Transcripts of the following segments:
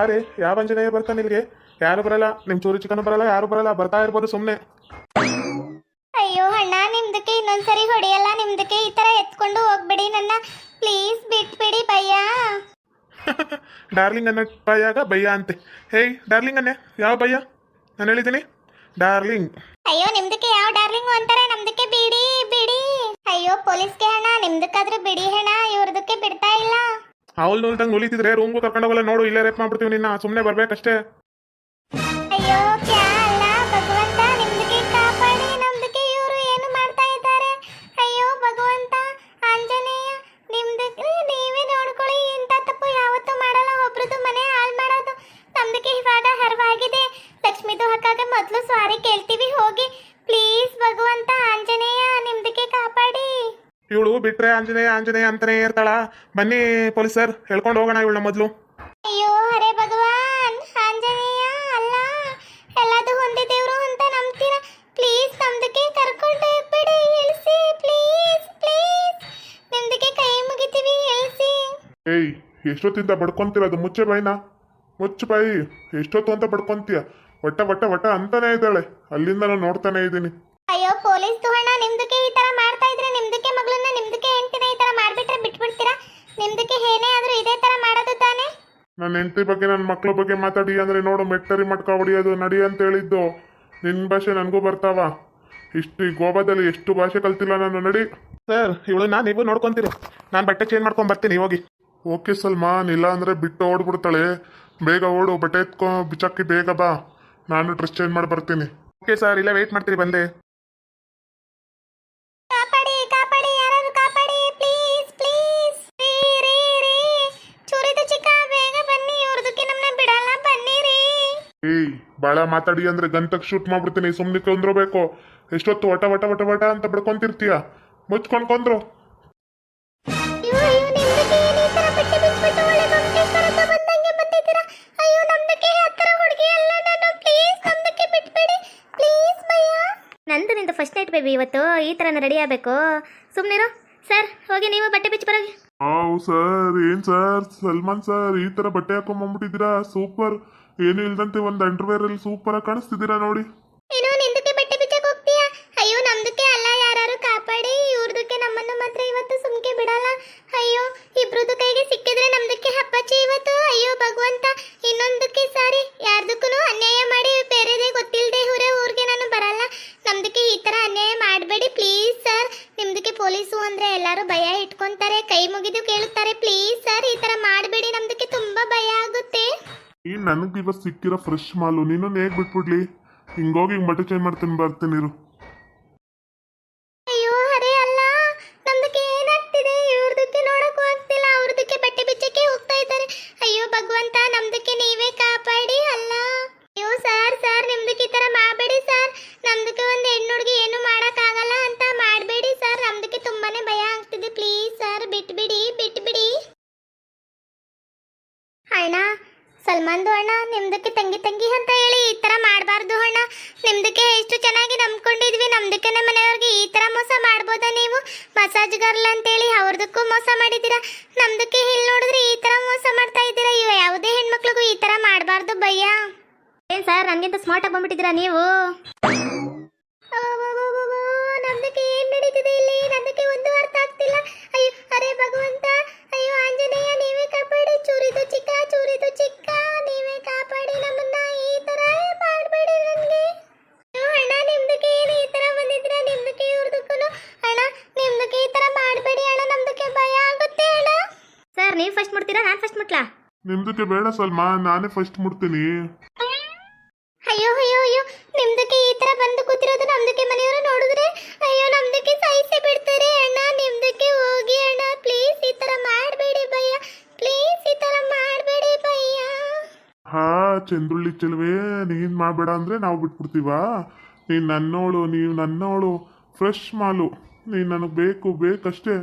ಬಾರಿ ಯಾವ ಅಂಜನೇಯ ಬರ್ತಾನೆ ಇಲ್ಲಿಗೆ ಯಾರು ಬರಲ್ಲ? ನಿಮ್ ಚೂರು ಚಿಕನ್ ಬರಲ್ಲ ಯಾರು ಬರಲ್ಲ? ಬರ್ತಾ ಇರ್ಬೋದು ಸುಮ್ಮನೆ ಅಯ್ಯೋ ಅಣ್ಣ ನಿಮ್ದಕ್ಕೆ ಇನ್ನೊಂದ್ಸರಿ ಹೊಡೆಯಲ್ಲ? ನಿಮ್ದಕ್ಕೆ ಈ ತರ ಎತ್ಕೊಂಡು ಹೋಗ್ಬಿಡಿ ನನ್ನ. ಪ್ಲೀಸ್ ಬಿಟ್ಬಿಡಿ ಭಯ್ಯ. ಡಾರ್ಲಿಂಗ್ ಅನ್ನೋ ಬಾಯಾಗ ಭಯ್ಯ ಅಂತೆ. ಹೇಯ್ ಡಾರ್ಲಿಂಗ್ ಅನ್ನ ಯಾವ ಭಯ್ಯ? ನಾನು ಹೇಳಿದ್ದೀನಿ. ಡಾರ್ಲಿಂಗ್. ಅಯ್ಯೋ ನಿಮ್ದಕ್ಕೆ ಯಾವ ಡಾರ್ಲಿಂಗ್ ಅಂತಾರೆ? ನಮ್ದಕ್ಕೆ ಬಿಡಿ ಬಿಡಿ. ಅಯ್ಯೋ ಪೊಲೀಸ್ಗೆ ಹಣ ನಿಮ್ದಕ್ಕಾದ್ರೆ ಬಿಡಿ ಹಣ ಇವ್ರದಕ್ಕೆ ಬಿಡ್ತಾ ಇಲ್ಲ. ಅವಳು ನೋಲ್ದಂಗೆ ಉಳಿತಿದ್ರೆ ರೂಮ್ಗೂ ಕರ್ಕೊಂಡು ಹೋಗಲ್ಲ ನೋಡು ಇಲ್ಲೇ ರೇಪ್ ಮಾಡ್ಬಿಡ್ತೀವಿ ನಿನ್ನ ಸುಮ್ಮನೆ ಬರ್ಬೇಕಷ್ಟೇ. ಅಯ್ಯೋ ಬಿಟ್ರೆ ಆಂಜನೇಯ ಆಂಜನೇಯ ಅಂತಾನೆ ಇರ್ತಾಳ. ಬನ್ನಿ ಪೊಲೀಸ್ ಸರ್ ಹೇಳ್ಕೊಂಡು ಹೋಗೋಣ ಇವಳನ್ನ ಮೊದಲು. ಅಯ್ಯೋ ಅರೆ ಭಗವಾನ್ ಆಂಜನೇಯ ಅಲ್ಲ ಎಲ್ಲದು ಹೊಂದಿದೇವ್ರು ಅಂತ ನಂಬ್ತೀರ? ಪ್ಲೀಸ್ ನಮ್ದಕ್ಕೆ ಕರ್ಕೊಂಡು ಹೋಗ್ಬೇಡಿ ಇಳಿಸಿ ಪ್ಲೀಸ್ ಪ್ಲೀಸ್. ನಿಮ್ದಕ್ಕೆ ಕೈ ಮುಗಿತೀವಿ ಇಳಿಸಿ ಏಯ್ ಎಷ್ಟೊತ್ತಿಂದ ಬಡ್ಕೊಂತಿರೋದು ಮುಚ್ಚೆ ಬಾಯಿನ ಮುಚ್ಚು ಬಾಯಿ ಎಷ್ಟೊತ್ತು ಅಂತ ಬಡ್ಕೊಂತೀಯ? ಒಟ್ಟ ಒಟ್ಟ ಒಟ್ಟ ಅಂತಾನೆ ಇದ್ದಾಳೆ. ಅಲ್ಲಿಂದ ನಾನು ನೋಡ್ತಾನೆ ಇದ್ದೀನಿ. ಅಯ್ಯೋ ಪೊಲೀಸ್ ತುಹಣ್ಣ ನಿಮ್ದಕ್ಕೆ ಈ ತರ ಮಾಡ್ತಾ ಇದ್ರೆ ನಿಮ್ದಕ್ಕೆ ಬಿಟ್ಬಿಡ್ತೀರಾ ನಿಮ್ದಕ್ಕೆ ಏನೇ ಆದ್ರೂ ಇದೇ ತರ ಮಾಡೋದು ತಾನೆ? ನನ್ನ ಹೆಂಡತಿ ಬಗ್ಗೆ ನನ್ನ ಮಕ್ಳ ಬಗ್ಗೆ ಮಾತಾಡಿ ಅಂದ್ರೆ ನೋಡು ಮೆಟ್ಟರಿ ಮಟ್ಕ ಹೊಡಿಯೋದು ನಡಿ ಅಂತ ಹೇಳಿದ್ದು. ನಿನ್ನ ಭಾಷೆ ನನಗೂ ಬರ್ತಾವ. ಇಷ್ಟು ಈ ಗೋವಾದಲ್ಲಿ ಎಷ್ಟು ಭಾಷೆ ಕಲ್ತಿಲ್ಲ ನಾನು ನಡಿ. ಸರ್ ಇವಳು ನಾನು ನೀವು ನೋಡ್ಕೊಂತೀರಿ. ನಾನು ಬಟ್ಟೆ ಚೇಂಜ್ ಮಾಡ್ಕೊಂಡು ಬರ್ತೀನಿ ಹೋಗಿ. ಓಕೆ ಸಲ್ಮಾನ್ ಇಲ್ಲ ಅಂದ್ರೆ ಬಿಟ್ಟು ಓಡ್ಬಿಡ್ತಾಳೆ. ಬೇಗ ಓಡು ಬಟ್ಟೆ ಎತ್ಕೊ ಬಿಚ್ಚಾಕಿ ಬೇಗ ಬಾ. ನಾನು ಡ್ರೆಸ್ ಚೇಂಜ್ ಮಾಡಿ ಬರ್ತೀನಿ. ಓಕೆ ಸರ್ ಇಲ್ಲ ವೇಟ್ ಮಾಡ್ತೀರಿ ಬಂದೆ. ಏಯ್ ಭಾಳ ಮಾತಾಡಿ ಅಂದ್ರೆ ಗಂತಕ್ ಶೂಟ್ ಮಾಡ್ಬಿಡ್ತೀನಿ ಸುಮ್ಮನೆ ಕೊಂದ್ರಬೇಕು ಎಷ್ಟೊತ್ತು ವಟ ವಟ ವಟ ವಟ ಅಂತ ಬಡ್ಕೊಂತಿರ್ತೀಯ? ಮುಚ್ಕೊಂಡು ಕೊಂದ್ರು. ತರ ನಂದು ನಿಂದು ಫಸ್ಟ್ ನೈಟ್ ಬೇಬಿ ಇವತ್ತು ಈ ಥರನ ರೆಡಿ ಆಗಬೇಕು. ಸುಮ್ಮನಿರು ಸರ್ ಹೋಗಿ ನೀವು ಬಟ್ಟೆ ಬಿಚ್ಚಿ ಬರೋಗಿ. ಹಾವ್ ಸರ್ ಏನ್ ಸರ್ ಸಲ್ಮಾನ್ ಸರ್ ಈ ತರ ಬಟ್ಟೆ ಹಾಕೊಂಡ್ಬಂದ್ಬಿಟ್ಟಿದ್ದೀರಾ ಸೂಪರ್ ಏನು ಒಂದು ಅಂಡರ್ವೇರ್ ಅಲ್ಲಿ ಸೂಪರ್ ಆಗಿ ಕಾಣಿಸ್ತಿದ್ದೀರಾ ನೋಡಿ. ನೀನು ನಿಂದಕ್ಕೆ ಬಟ್ಟೆ ಬಿಚ್ಚಕ್ ಹೋಗ್ತೀಯಾ? ಅಯ್ಯೋ, ನಮ್ದಕ್ಕೆ ಅಲ್ಲ ಯಾರು ಕಾಪಾಡಿ. ಇವ್ರದಕ್ಕೆ ನಮ್ಮನ್ನು ಮಾತ್ರ ಇವತ್ತು ಸುಮ್ಕೆ ಬಿಡಲ್ಲ. ಅಯ್ಯೋ ಇಬ್ರದ್ದು ಕೈಗೆ ಸಿಕ್ಕಿದ್ರೆ ನಮ್ದಕ್ಕೆ ಹಬ್ಬಚ್ಚಿ ಇವತ್ತು. ಅಯ್ಯೋ, ಭಗವಂತ, ಇನ್ನೊಂದಕ್ಕೆ ಸಾರಿ. ಯಾರ್ದಕ್ಕೂ ಅನ್ಯಾಯ ಮಾಡಿ ಬೇರೆದೇ ಗೊತ್ತಿಲ್ಲದೆ ಹೊರೆ ಊರಿಗೆ ನಾನು ಬರಲ್ಲ. ನಮ್ದಕ್ಕೆ ಈ ತರ ಅನ್ಯಾಯ ಮಾಡಬೇಡಿ ಪ್ಲೀಸ್ ಸರ್ ನಿಮ್ದಕ್ಕೆ ಪೊಲೀಸು ಅಂದ್ರೆ ಎಲ್ಲರೂ ಭಯ ಇಟ್ಕೊಂತಾರೆ, ಕೈ ಮುಗಿದು ಕೇಳುತ್ತಾರೆ. ಪ್ಲೀಸ್ ಸರ್ ಈ ತರ ಮಾಡಬೇಡಿ. ನನಗೆ ಇವತ್ತು ಸಿಕ್ಕಿರೋ ಫ್ರೆಶ್ ಮಾಲು. ನೀನು ಹೇಗ್ ಬಿಟ್ಬಿಡ್ಲಿ. ಹಿಂಗೋಗಿ ಹಿಂಗ್ ಬಟ್ಟೆ ಚೇಂಜ್ ಮಾಡ್ತೀನಿ, ಬರ್ತೀನಿ ಇರು. ಅಯ್ಯೋ, ಅರೆ ಅಲ್ಲ. ನಮ್ದಕ್ಕೆ ಏನಾಗ್ತಿದೆ? ಇವ್ರದಕ್ಕೆ ನೋಡಕ್ಕೂ ಆಗ್ತಿಲ್ಲ. ಅವ್ರದಕ್ಕೆ ಬಟ್ಟೆ ಬಿಚ್ಚಕ್ಕೆ ಹೋಗ್ತಾ ಇದ್ದಾರೆ. ಅಯ್ಯೋ, ಭಗವಂತ ನಮ್ದಕ್ಕೆ ಕಾಪಾಡಿ ಅಲ್ಲ ಅಯ್ಯೋ ಸರ್ ಸರ್ ನಿಮ್ದಕ್ಕೆ ಈ ತರ ಮಾಡಬೇಡಿ ಸರ್ ನಮ್ದಕ್ಕೆ ಒಂದು ಹೆಣ್ಣು ಹುಡುಗಿ ಏನು ಮಾಡೋಕ್ಕಾಗಲ್ಲ ಅಂತ ಮಾಡಬೇಡಿ ಸರ್ ನಮ್ದಕ್ಕೆ ತುಂಬಾನೇ ಭಯ ಆಗ್ತಿದೆ ಪ್ಲೀಸ್ ಸರ್ ಬಿಟ್ಬಿಡಿ ಬಿಟ್ಬಿಡಿ ಅಣ್ಣ ಸಲ್ಮಾನ್ದು ಅಣ್ಣ ನಿಮ್ದಕ್ಕೆ ತಂಗಿ ತಂಗಿ ಅಂತ ಹೇಳಿ ಈ ತರ ಮಾಡಬಾರ್ದು ಅಣ್ಣ ನಿಮ್ದಕ್ಕೆ ಎಷ್ಟು ಚೆನ್ನಾಗಿ ನಂಬ್ಕೊಂಡಿದ್ವಿ ನಮ್ದಕ್ಕೆ ನಮ್ಮ ಮನೆಯವ್ರಿಗೆ ಈ ತರ ಮೋಸ ಮಾಡ್ಬೋದಾ ನೀವು? ಮಸಾಜ್ ಗರ್ಲ್ ಅಂತೇಳಿ ಅವ್ರದಕ್ಕೂ ಮೋಸ ಮಾಡಿದ್ದೀರಾ? ನಮ್ದಕ್ಕೆ ಇಲ್ಲಿ ನೋಡಿದ್ರೆ ಈ ತರ ಮೋಸ ಮಾಡ್ತಾ ಇದ್ದೀರಾ? ಇವ ಯಾವುದೇ ಹೆಣ್ಮಕ್ಳಿಗೂ ಈ ತರ ಮಾಡಬಾರ್ದು ಭಯ್ಯ. ಏನ್ ಸರ್, ನನ್ಗಿಂತ ಸ್ಮಾರ್ಟ್ ಆಗಿ ಬಂದ್ಬಿಟ್ಟಿದ್ದೀರಾ ನೀವು? ಮುಟ್ಲಾ ನಿಮ್ದಕ್ಕೆ ಬೇಡ ಸಲ್ಮಾ ನಾನೇ ಫಸ್ಟ್ ಮುಟ್ತೀನಿ. ಅಯ್ಯೋ ಅಯ್ಯೋ ಅಯ್ಯೋ ನಿಮ್ದಕ್ಕೆ ಈ ತರ ಬಂದು ಕೂತಿರೋದು ನಮ್ದಕ್ಕೆ ಮನೆಯವರು ನೋಡಿದ್ರೆ? ಅಯ್ಯೋ ನಮ್ದಕ್ಕೆ ಸಾಯಿಸಿ ಬಿಡ್ತಾರೆ ಅಣ್ಣ ನಿಮ್ದಕ್ಕೆ ಹೋಗಿ ಅಣ್ಣ ಪ್ಲೀಸ್ ಈ ತರ ಮಾಡಬೇಡಿ ಭಯ್ಯ ಪ್ಲೀಸ್ ಈ ತರ ಮಾಡಬೇಡಿ ಭಯ್ಯ. ಹಾ ಚಂದ್ರುಳ್ಳಿ ಚೆಲುವೆ ನೀನ್ ಮಾಡಬೇಡ ಅಂದ್ರೆ ನಾವು ಬಿಟ್ಬಿಡ್ತೀವಾ? ನೀನ್ ನನ್ನೋಳು ನೀವು ನನ್ನೋಳು ಫ್ರೆಶ್ ಮಾಲು ನೀನ್ ನನಗೆ ಬೇಕು ಬೇಕಷ್ಟೇ.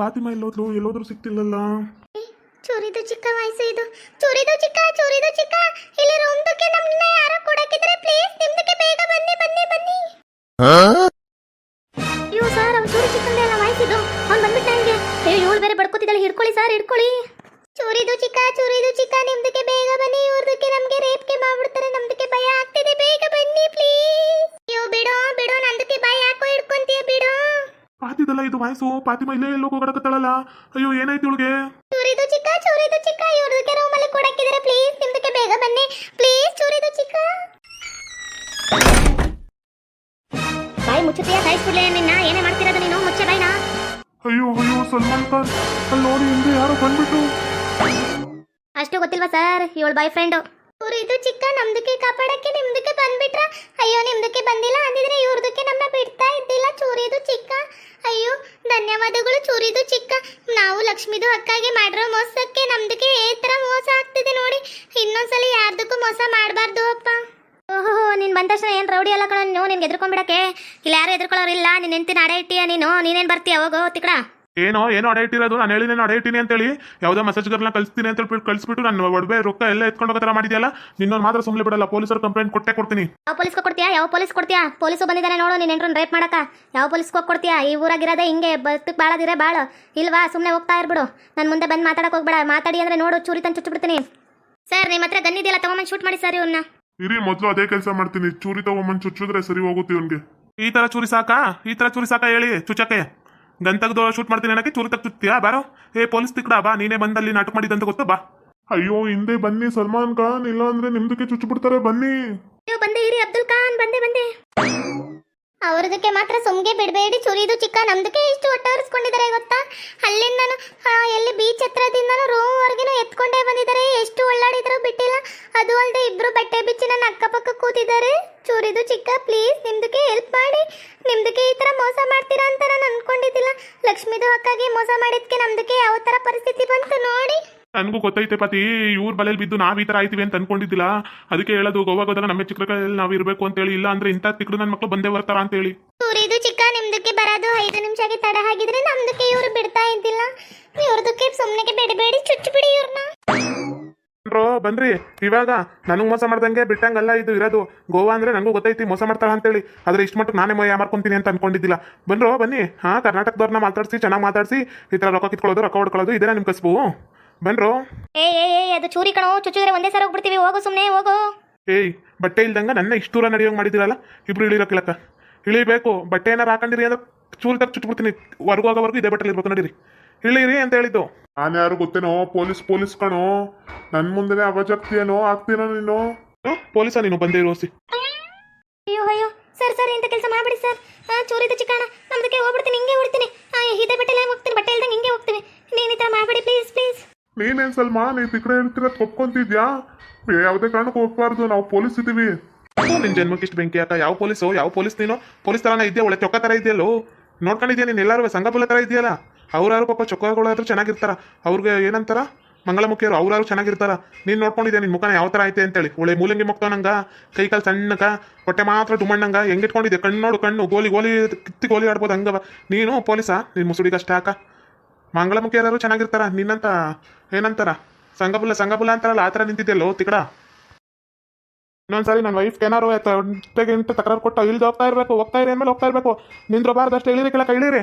ಗೊತ್ತಿಲ್ದೇರೆ ಎಲ್ಲೋದ್ಲು ಎಲ್ಲೋದ್ರು ಸಿಕ್ತಿಲ್ಲಲ್ಲ ಚೋರಿದು ಚಿಕ್ಕ ವಯಸ್ಸು ಇದು. ಚೋರಿದು ಚಿಕ್ಕ ಚೋರಿದು ಚಿಕ್ಕ. ಇಲ್ಲಿ ರೂಮ್ದಕ್ಕೆ ನಮ್ಮನ್ನ ಯಾರೋ ಕೊಡಕ್ಕಿದ್ರೆ ಪ್ಲೀಸ್ ನಿಮ್ದಕ್ಕೆ ಬೇಗ ಬನ್ನಿ ಬನ್ನಿ ಬನ್ನಿ. ಅಯ್ಯೋ ಸರ್ ಅವ್ನು ಚೋರಿ ಚಿಕ್ಕಂದೆ ಅಲ್ಲ ವಯಸ್ಸಿದು. ಅವ್ನು ಬಂದ್ಬಿಟ್ಟ ಹಂಗೆ. ಅಯ್ಯೋ, ಇವಳು ಬೇರೆ ಬಡ್ಕೋತಿದ್ದಾಳೆ. ಹಿಡ್ಕೊಳ್ಳಿ ಸರ್ ಹಿಡ್ಕೊಳ್ಳಿ. ಚೋರಿದು ಚಿಕ್ಕ ಚೋರಿದು ಚಿಕ್ಕ. ನಿಮ್ದಕ್ಕೆ ಬೇಗ ಬನ್ನಿ. ಇವ್ರದಕ್ಕೆ ನಮ್ಗೆ ರೇಪ್ಗೆ ಮಾಡ್ಬಿಡ್ತಾರೆ. ನಮ್ದಕ್ಕೆ ಭಯ ಆಗ್ತಿದೆ. ಬೇಗ ಬನ್ನಿ ಪ್ಲೀಸ್ ಅಯ್ಯೋ, ಬಿಡೋ ಬಿಡೋ. ನಂದಕ್ಕೆ ಭಯ ಯಾಕೋ ಹಿಡ್ಕೊಂತೀಯ, ಬಿಡೋ. ಪಾತಿದಲ್ಲ ಇದು ವಯಸ್ಸು. ಪಾತಿಮ ಇಲ್ಲೇ ಎಲ್ಲೋ ಹೋಗಡಕತ್ತಾಳಲ್ಲ ಅಯ್ಯೋ ಏನಾಯ್ತು ಇವಳಿಗೆ? ಚೂರಿದು ಚಿಕ್ಕ ಚೂರಿದು ಚಿಕ್ಕ. ಇವ್ರದಕ್ಕೆ ರೂಮಲ್ಲಿ ಕೊಡಕ್ಕಿದ್ರೆ ಪ್ಲೀಸ್ ನಿಮ್ದಕ್ಕೆ ಬೇಗ ಬನ್ನಿ. ಪ್ಲೀಸ್ ಚೂರಿದು ಚಿಕ್ಕ. ಬಾಯಿ ಮುಚ್ಚುತ್ತೀಯ? ಸಾಯಿಸ್ಬಿಡ್ಲೆ ನಿನ್ನ ಏನೇ ಮಾಡ್ತಿರೋದು ನೀನು? ಮುಚ್ಚೆ ಬಾಯ್ನ? ಅಯ್ಯೋ ಅಯ್ಯೋ ಸಲ್ಮಾನ್ ಖಾನ್. ಅಲ್ಲಿ ನೋಡಿ ಹಿಂದೆ ಯಾರೋ ಬಂದ್ಬಿಟ್ಟು. ಅಷ್ಟು ಗೊತ್ತಿಲ್ವಾ ಸರ್? ಇವಳ ಬಾಯ್ ಫ್ರೆಂಡ್ ಚೂರಿದು ಚಿಕ್ಕ ನಮ್ದಕ್ಕೆ ಕಾಪಾಡಕ್ಕೆ ನಿಮ್ದಕ್ಕೆ ಬಂದ್ಬಿಟ್ರ. ಅಯ್ಯೋ ನಿಮ್ದಕ್ಕೆ ಬಂದಿಲ್ಲ ಅಂದಿದ್ರೆ ಇವ್ರದಕ್ಕೆ ನಮ್ಮ ಬಿಡ್ತಾ ಇದ್ದಿಲ್ಲ. ಚೂರಿದು ಚಿಕ್ಕ. ಅಯ್ಯೋ, ಧನ್ಯವಾದಗಳು ಚೂರಿದು ಚಿಕ್ಕ. ನಾವು ಲಕ್ಷ್ಮಿದು ಅಕ್ಕಾಗೆ ಮಾಡಿರೋ ಮೋಸಕ್ಕೆ ನಮ್ದಕ್ಕೆ ಈ ತರ ಮೋಸ ಆಗ್ತಿದೆ ನೋಡಿ. ಇನ್ನೊಂದ್ಸಲ ಯಾರ್ದಕ್ಕೂ ಮೋಸ ಮಾಡಬಾರ್ದು ಅಪ್ಪ. ಓಹೋ, ನೀನ್ ಬಂದ ತಕ್ಷಣ ಏನ್ ರೌಡಿ ಅಲ್ಲ ಕಣ ನೀವು ನಿನ್ಗೆ ಎದ್ಕೊಂಡ್ಬಿಡಕ್ಕೆ ಇಲ್ಲಿ ಯಾರು ಎದ್ಕೊಳ್ಳೋರಿಲ್ಲ ನೀನು ಹೆಂಡತಿನ ಅಡೆ ಇಟ್ಟಿಯ ನೀನು? ನೀನೇನ್ ಬರ್ತೀಯ ಹೋಗೋ ತಿಕಡ ಏನೋ ಏನೋ ಅಡೆ ಇಟ್ಟಿರೋದು ನಾನು ಹೇಳಿ ನಾನು ಅಡೆ ಇಟ್ಟಿನಿ ಅಂತೇಳಿ. ಯಾವುದೋ ಮೆಸೇಜ್ಗಳನ್ನ ಕಳಿಸ್ತೀನಿ ಅಂತ ಹೇಳ್ಬಿಟ್ಟು ಕಳಿಸ್ಬಿಟ್ಟು ನಾನು ಒಡವೆ ರೊಕ್ಕ ಎಲ್ಲ ಎತ್ಕೊಂಡು ಹೋಗೋ ಥರ ಮಾಡಿದ್ಯಲ್ಲ ನಿನ್ನೊಂದು ಮಾತ್ರ ಸುಮ್ಮನೆ ಬಿಡಲ್ಲ ಪೊಲೀಸರು ಕಂಪ್ಲೇಂಟ್ ಕೊಟ್ಟೆ ಕೊಡ್ತೀನಿ. ಯಾವ ಪೊಲೀಸ್ ಕೊಡ್ತೀಯಾ? ಯಾವ ಪೊಲೀಸ್ ಕೊಡ್ತೀಯಾ? ಪೊಲೀಸು ಬಂದಿದ್ದಾನೆ ನೋಡು ನೀನ್ ಎಂಟ್ರನ್ ರೇಪ್ ಮಾಡಕ ಯಾವ ಪೊಲೀಸ್ಗೆ ಹೋಗಿ ಕೊಡ್ತೀಯಾ? ಈ ಊರಾಗಿರೋದೇ ಹಿಂಗೆ ಬದುಕ್ ಬಾಳದಿರೆ ಬಾಳ. ಇಲ್ವಾ ಸುಮ್ಮನೆ ಹೋಗ್ತಾ ಇರ್ಬಿಡು. ನನ್ನ ಮುಂದೆ ಬಂದು ಮಾತಾಡಕ್ಕೆ ಹೋಗ್ಬೇಡ. ಮಾತಾಡಿ ಅಂದ್ರೆ ನೋಡು ಚೂರಿ ತಂದು ಚುಚ್ಚಿಬಿಡ್ತೀನಿ ಸರ್ ನಿಮ್ಮ ಹತ್ರ ಗನ್ನಿದೆಯಲ್ಲ ತಗೊಂಬಂದು ಶೂಟ್ ಮಾಡಿ ಸರ್ ಇವನ್ನ ಇರಿ ಮೊದಲು ಅದೇ ಕೆಲಸ ಮಾಡ್ತೀನಿ. ಚೂರಿ ತಗೊಂಬಂದು ಚುಚ್ಚಿದ್ರೆ ಸರಿ ಹೋಗುತ್ತೆ ಇವನ್ಗೆ. ಈ ಥರ ಚೂರಿ ಸಾಕಾ? ಈ ಥರ ಚೂರಿ ಸಾಕಾ ಹೇಳಿ ಚುಚ್ಚಕ್ಕೆ? ಗನ್ ತೆಗ್ದು ಶೂಟ್ ಮಾಡ್ತೀನಿ ಅನ್ನಕ್ಕೆ ಚೂರು ಚುತ್ತೀಯಾ ಬಾರೋ. ಏ ಪೊಲೀಸ್ ತಿಕ್ಕಡ ಬಾ. ನೀನೇ ಬಂದಲ್ಲಿ ನಾಟಕ ಮಾಡಿದಂತ ಗೊತ್ತಾ ಬಾ. ಅಯ್ಯೋ ಹಿಂದೆ ಬನ್ನಿ ಸಲ್ಮಾನ್ ಖಾನ್ ಇಲ್ಲ ಅಂದ್ರೆ ನಿಮ್ದಕ್ಕೆ ಚುಚ್ಚಿಬಿಡ್ತಾರೆ ಬನ್ನಿ. ನೀವು ಬಂದೆ ಇರಿ ಅಬ್ದುಲ್ ಖಾನ್ ಬಂದೆ ಬಂದೆ. ಅವ್ರದಕ್ಕೆ ಮಾತ್ರ ಸುಮ್ಗೆ ಬಿಡಬೇಡಿ ಚುರಿದು ಚಿಕ್ಕ. ನಮ್ದಕ್ಕೆ ಇಷ್ಟು ಒಟ್ಟವರಿಸ್ಕೊಂಡಿದ್ದಾರೆ ಗೊತ್ತಾ? ಅಲ್ಲಿಂದನು ಆ, ಎಲ್ಲಿ ಬೀಚ್ ಹತ್ರದಿಂದನು ರೂಮ್ ವರ್ಗಿನೂ ಎತ್ಕೊಂಡೇ ಬಂದಿದ್ದಾರೆ ಎಷ್ಟು ಒಳ್ಳಾಡಿದ್ರು ಬಿಟ್ಟಿಲ್ಲ ಅದು ಅಲ್ಲದೆ ಇಬ್ರು ಬಟ್ಟೆ ಬಿಚ್ಚಿ ನನ್ನ ಅಕ್ಕಪಕ್ಕ ಕೂತಿದ್ದಾರೆ. ಚೂರಿದು ಚಿಕ್ಕ ಪ್ಲೀಸ್ ನಿಮ್ದಕ್ಕೆ ಹೆಲ್ಪ್ ಮಾಡಿ. ನಿಮ್ದಕ್ಕೆ ಈ ತರ ಮೋಸ ಮಾಡ್ತೀರಾ ಅಂತ ನಾನು ಅನ್ಕೊಂಡಿದ್ದಿಲ್ಲ. ಲಕ್ಷ್ಮಿದು ಅಕ್ಕಾಗಿ ಮೋಸ ಮಾಡಿದ್ಕೆ ನಮ್ದಕ್ಕೆ ಯಾವ ತರ ಪರಿಸ್ಥಿತಿ ಬಂತು ನೋಡಿ. ನನಗೂ ಗೊತ್ತೈತೆ ಪತಿ ಇವ್ರ ಬಲೆಯಲ್ಲಿ ಬಿದ್ದು ನಾವು ಈ ಥರ ಆಯ್ತೀವಿ ಅಂತ ಅನ್ಕೊಂಡಿದ್ದಿಲ್ಲ. ಅದಕ್ಕೆ ಹೇಳೋದು ಗೋವಾಗ ಹೋದಾಗ ನಮ್ಮ ಚಿಕ್ಕಗಳಲ್ಲಿ ನಾವು ಇರಬೇಕು ಅಂತ ಹೇಳಿ ಇಲ್ಲ ಅಂದ್ರೆ ಇಂಥ ತಿಕ್ಕಡು ನನ್ನ ಮಕ್ಕಳು ಬಂದೇ ಬರ್ತಾರ ಅಂತ ಹೇಳಿ. ಚುರಿದು ಚಿಕ್ಕ ನಿಮ್ದಕ್ಕೆ ಬರೋದು ಐದು ನಿಮಿಷಕ್ಕೆ ತಡ ಆಗಿದ್ರೆ ನಮ್ದಕ್ಕೆ ಇವ್ರು ಬಿಡ್ತಾ ಇದ್ದಿಲ್ಲ. ಇವ್ರದಕ್ಕೆ ಸುಮ್ಮನೆಗೆ ಬೇಡಬೇಡಿ ಚುಚ್ಚು ಬಿಡಿ ಇವ್ರನ್ನ ಬ್ರೋ ಬನ್ರಿ. ಇವಾಗ ನನಗೆ ಮೋಸ ಮಾಡ್ದಂಗೆ ಬಿಟ್ಟಂಗಲ್ಲ ಇದು ಇರೋದು. ಗೋವಾ ಅಂದ್ರೆ ನನಗೂ ಗೊತ್ತೈತಿ ಮೋಸ ಮಾಡ್ತಾರ ಅಂತೇಳಿ. ಆದ್ರೆ ಇಷ್ಟು ಮಟ್ಟಕ್ಕೆ ನಾನೇ ಮೈ ಮಾಡ್ಕೊಂತೀನಿ ಅಂತ ಅನ್ಕೊಂಡಿದ್ದಿಲ್ಲ. ಬನ್ರೋ ಬನ್ನಿ. ಹಾ ಕರ್ನಾಟಕದವ್ರನ್ನ ಮಾತಾಡಿಸಿ ಚೆನ್ನಾಗಿ ಮಾತಾಡಿಸಿ. ಈ ಥರ ರೊಕ್ಕ ಕಿತ್ಕೊಳ್ಳೋದು ರೊಕ್ಕ ಹೊಡ್ಕೊಳ್ಳೋದು ಇದೇ ನಿಮ್ಮ ಕಸ್ಬು? ಬನ್ರೋ. ಏ ಏ ಏ ಅದು ಚೂರಿ ಕಣೋ. ಚುಚ್ಚಿದ್ರೆ ಒಂದೇ ಸಾರಿ ಹೋಗ್ಬಿಡ್ತೀವಿ. ಹೋಗು ಸುಮ್ಮನೆ ಹೋಗು. ಏಯ್ ಬಟ್ಟೆ ಇಲ್ದಂಗ ನನ್ನ ಇಷ್ಟು ದೂರ ನಡೆಯೋಂಗೆ ಮಾಡಿದಿರಲ್ಲ ಇಬ್ರು ಇಳಿರೋಕ್ಕಿಲ್ಲಕ್ಕ ಇಳಿಬೇಕು. ಬಟ್ಟೆ ಏನಾರು ಹಾಕೊಂಡಿರಿ ಅಂದ್ರೆ ಚೂಲ್ ತಗ ಚುಟ್ಬಿಡ್ತೀನಿ ಹೊರಗೋಗೋವರೆಗೂ ಇದೇ ಬಟ್ಟೆ ಇರ್ಬೇಕು ನಡೀರಿ. ಇಳಿರಿ ಅಂತ ಹೇಳಿದ್ದು. ನಾನು ಯಾರು ಗೊತ್ತೇನೋ? ಪೊಲೀಸ್ ಪೊಲೀಸ್ ಕಣೋ. ನನ್ನ ಮುಂದೆನೆ ಅವಜಾಗ್ತೀಯನೋ ಆಗ್ತೀನೋ ನೀನು? ಪೊಲೀಸ ನೀನು ಬಂದೇ ರೋಸಿ ಅಯ್ಯೋ ಅಯ್ಯೋ ಸರ್ ಸರ್ ಇಂಥ ಕೆಲಸ ಮಾಡ್ಬಿಡಿ ಸರ್. ಆ, ಚೂರಿದು ಚಿಕ್ಕಣ. ನಮ್ದಕ್ಕೆ ಹೋಗ್ಬಿಡ್ತೀನಿ ಹಿಂಗೆ ಹೋಗ್ತೀನಿ. ಆ, ಇದೆ ಬಟ್ಟೆಲ್ಲ ಹೋಗ್ತೀನಿ ಬಟ್ಟೆ ಇಲ್ದಂಗೆ ಹಿಂಗೆ ಹೋಗ್ತೀನಿ. ನೀನು ಈ ಥರ ಮಾಡ್ಬಿಡಿ ಪ್ಲೀಸ್ ಪ್ಲೀಸ್ ನೀನೇನ್ ಸಲ್ಮಾ? ನೀ ತಿಕ್ಕಡೆ ಹೇಳ್ತಿರ ಒಪ್ಕೊಂತಿದ್ಯಾ ಯಾವುದೇ ಕಾರಣಕ್ಕೂ ಹೋಗ್ಬಾರ್ದು. ನಾವು ಪೊಲೀಸ್ ಇದ್ದೀವಿ ನಿನ್ ಜನ್ಮಕ್ಕೆ ಇಷ್ಟು ಬೆಂಕಿ ಅಕ್ಕ ಯಾವ ಪೊಲೀಸು? ಯಾವ ಪೊಲೀಸ್ ನೀನು? ಪೊಲೀಸ್ ತರನ ಇದೆಯಾ? ಒಳ್ಳೆ ಚೊಕ್ಕ ತರ ಇದೆಯಲ್ಲೋ? ನೋಡ್ಕೊಂಡಿದ್ಯಾ ನೀನು? ಎಲ್ಲರೂ ಸಂಘಪುಲ ತರ ಇದೆಯಲ್ಲ? ಅವ್ರಾರು ಪಾಪ ಚೊಕ್ಕಗಳಾದ್ರೂ ಚೆನ್ನಾಗಿರ್ತಾರ. ಅವ್ರಿಗೆ ಏನಂತಾರ? ಮಂಗಳಮುಖಿಯರು ಅವ್ರಾರು ಚೆನ್ನಾಗಿರ್ತಾರ. ನೀನು ನೋಡ್ಕೊಂಡಿದ್ದೆ ನಿನ್ನ ಮುಖನ ಯಾವ ಥರ ಐತೆ ಅಂತೇಳಿ. ಒಳ್ಳೆ ಮೂಲಂಗಿ ಮುಕ್ತವನಂಗ ಕೈ ಕಾಲು ಸಣ್ಣಗ ಹೊಟ್ಟೆ ಮಾತ್ರ ಡುಮ್ಮಣ್ಣಂಗ ಹೆಂಗೆ ಇಟ್ಕೊಂಡಿದ್ದೆ ಕಣ್ಣು ನೋಡು ಕಣ್ಣು, ಗೋಲಿ ಗೋಲಿ, ಕಿತ್ತಿ ಗೋಲಿ ಆಡ್ಬೋದು ಹಂಗವ. ನೀನು ಪೊಲೀಸಾ? ನಿನ್ನ ಮುಸುಡಿಗೆ ಅಷ್ಟೇ ಹಾಕ. ಮಂಗಳಮುಖಿಯರು ಚೆನ್ನಾಗಿರ್ತಾರ. ನಿನ್ನಂತ ಏನಂತಾರ? ಸಂಘಪುಲ ಸಂಘಪುಲ ಅಂತಾರಲ್ಲ, ಆ ಥರ ನಿಂತಿದ್ಯಲ್ಲೋ ತಿಕಡ? ಇನ್ನೊಂದ್ಸರಿ ನನ್ನ ವೈಫ್ ಏನಾರು ಇಂಟು ತಕರಾರು ಕೊಟ್ಟು, ಇಲ್ದು ಹೋಗ್ತಾ ಇರಬೇಕು, ಹೋಗ್ತಾ ಇರಿ ಅಂದ್ಮೇಲೆ ಹೋಗ್ತಾ ಇರಬೇಕು. ನಿಂದ್ರಬಾರ್ದು ಅಷ್ಟು, ಇಳಿರಿ ಕೆಳಕ್ಕೆ ಇಳಿರಿ.